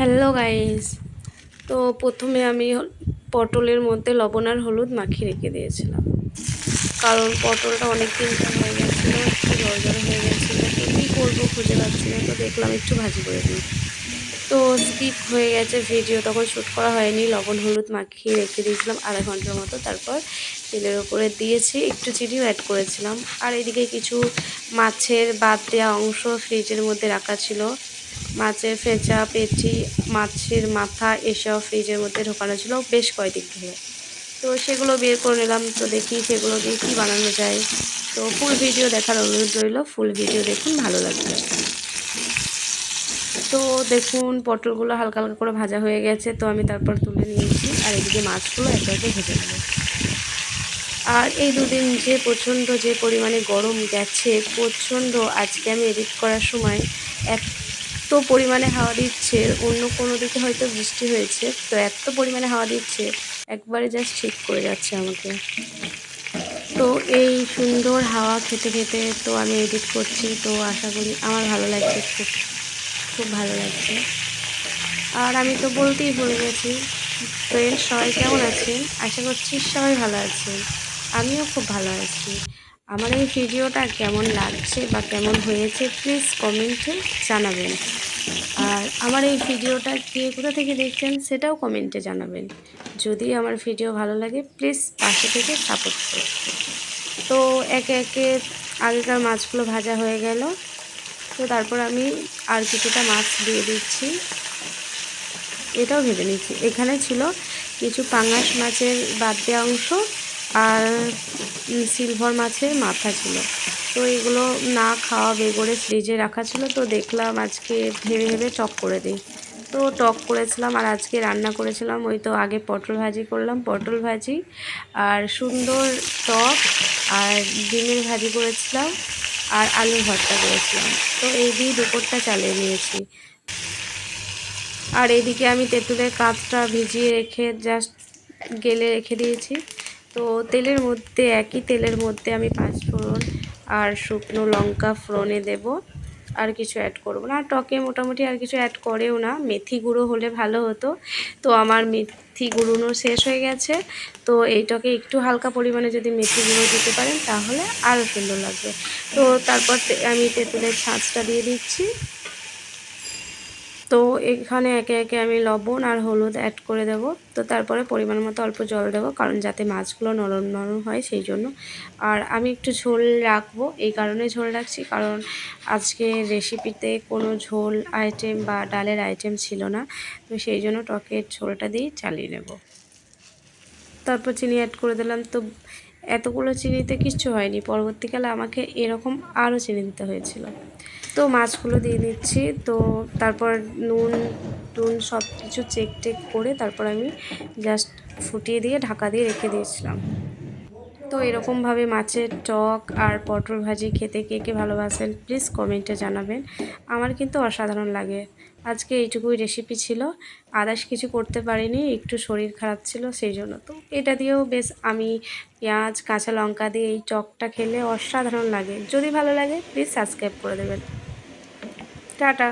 Hello guys তো প্রথমে আমি পটলের মধ্যে লবণ আর হলুদ মাখিয়ে রেখে দিয়েছিলাম। কারণ পটলটা অনেক দিন হয়ে গেছিল, একটু জড় হয়ে গেছিল, তো কী করব খুঁজে পাচ্ছি না, তো দেখলাম একটু ভাজি করে দিই। তো স্কিপ হয়ে গেছে ভিডিও তখন শ্যুট করা হয়নি, লবণ, হলুদ মাখিয়ে রেখে দিয়েছিলাম আধা ঘণ্টার মতো। তারপর তেলের ওপরে দিয়েছি, একটু চিনিও অ্যাড করেছিলাম। আর এদিকে কিছু মাছের বাদ দেওয়া অংশ ফ্রিজের মধ্যে রাখা ছিল। মাছের ফেঁচা, পেটি, মাছের মাথা এসব ফ্রিজের মধ্যে ঢোকানো ছিল বেশ কয়েকদিন ধরে। তো সেগুলো বের করে নিলাম। তো দেখি সেগুলো দিয়ে কী বানানো যায়। তো ফুল ভিডিও দেখার অনুরোধ রইল। ফুল ভিডিও দেখুন, ভালো লাগবে। তো দেখুন, পটলগুলো হালকা হালকা করে ভাজা হয়ে গেছে। তো আমি তারপর তুলে নিয়েছি আর এদিকে মাছগুলো একে একে ভেজে নেব। আর এই দুদিন যে প্রচণ্ড যে পরিমাণে গরম গেছে, প্রচণ্ড আজকে আমি এডিট করার সময় এত পরিমাণে হাওয়া দিচ্ছে, অন্য কোনো দিকে হয়তো বৃষ্টি হয়েছে, তো এত পরিমাণে হাওয়া দিচ্ছে, একবারে জাস্ট ঠিক করে যাচ্ছে আমাকে। তো এই সুন্দর হাওয়া খেতে খেতে তো আমি এডিট করছি, তো আশা করি আমার ভালো লাগছে, খুব খুব ভালো লাগছে। আর আমি তো বলতেই ভুলে গেছি ফ্রেন্ড সবাই কেমন আছেন? আশা করছি সবাই ভালো আছেন, আমিও খুব ভালো আছি। আমার এই ভিডিওটা কেমন লাগছে বা কেমন হয়েছে প্লিজ কমেন্টে জানাবেন। আর আমার এই ভিডিওটা কে কোথা থেকে দেখছেন সেটাও কমেন্টে জানাবেন। যদি আমার ভিডিও ভালো লাগে প্লিজ পাশে থেকে সাপোর্ট করুন। তো একে একে আগেকার মাছগুলো ভাজা হয়ে গেল। তো তারপর আমি আর কিছুটা মাছ দিয়ে দিচ্ছি। এটাও ভেবে নিচ্ছি। এখানে ছিল কিছু পাঙাশ মাছের বাদ দেওয়া অংশ আর সিলভার মাছের মাথা ছিল। তো এগুলো না খাওয়া বেগড়ে ফ্রিজে রাখা ছিল। তো দেখলাম আজকে ভেবে ভেবে টক করে দিই। তো টক করেছিলাম আর আজকে রান্না করেছিলাম। ওই তো আগে পটল ভাজি করলাম। পটল ভাজি আর সুন্দর টক আর ডিমের ভাজি করেছিলাম আর আলু ভর্তা করেছিলাম। তো এই দিয়ে দুপুরটা চালিয়ে নিয়েছি। আর এদিকে আমি তেঁতুলের কাঁচটা ভিজিয়ে রেখে জাস্ট গেলে রেখে দিয়েছি। তো তেলের মধ্যে, একই তেলের মধ্যে আমি পাঁচফোড়ন আর শুকনো লঙ্কা ফোড়নে দেব। আর কিছু অ্যাড করব না। টকে মোটামুটি আর কিছু অ্যাড করেও না। মেথি গুঁড়ো হলে ভালো হতো। তো আমার মেথি গুঁড়োনো শেষ হয়ে গেছে। তো এই টকে একটু হালকা পরিমাণে যদি মেথি গুঁড়ো দিতে পারেন, তাহলে আরও সুন্দর লাগবে। তো তারপর আমি তেঁতুলের ছাঁচটা দিয়ে দিচ্ছি। তো এখানে একে একে আমি লবণ আর হলুদ অ্যাড করে দেব। তো তারপরে পরিমাণ মতো অল্প জল দেবো, কারণ যাতে মাছগুলো নরম নরম হয় সেই জন্য। আর আমি একটু ঝোল রাখব, এই কারণে ঝোল রাখছি, কারণ আজকে রেসিপিতে কোনো ঝোল আইটেম বা ডালের আইটেম ছিল না। তো সেই জন্য টকের ঝোলটা দিয়েই চালিয়ে নেব। তারপর চিনি অ্যাড করে দিলাম। তো এতগুলো চিনিতে কিচ্ছু হয়নি। পরবর্তীকালে আমাকে এরকম আরও চিনি দিতে হয়েছিল। তো মাছগুলো দিয়ে দিচ্ছি তো তারপর নুন, টুন সব কিছু চেক টেক করে তারপর আমি জাস্ট ফুটিয়ে দিয়ে ঢাকা দিয়ে রেখে দিয়েছিলাম। তো এরকমভাবে মাছের টক আর পটল ভাজি খেতে কে কে ভালোবাসেন প্লিজ কমেন্টে জানাবেন। আমার কিন্তু অসাধারণ লাগে। আজকে এইটুকুই রেসিপি ছিল। আদার্স কিছু করতে পারিনি, একটু শরীর খারাপ ছিল, সেই জন্য তো এটা দিয়েও বেশ আমি পেঁয়াজ, কাঁচা লঙ্কা দিয়ে এই টকটা খেলে অসাধারণ লাগে। যদি ভালো লাগে প্লিজ সাবস্ক্রাইব করে দেবেন। টাটা।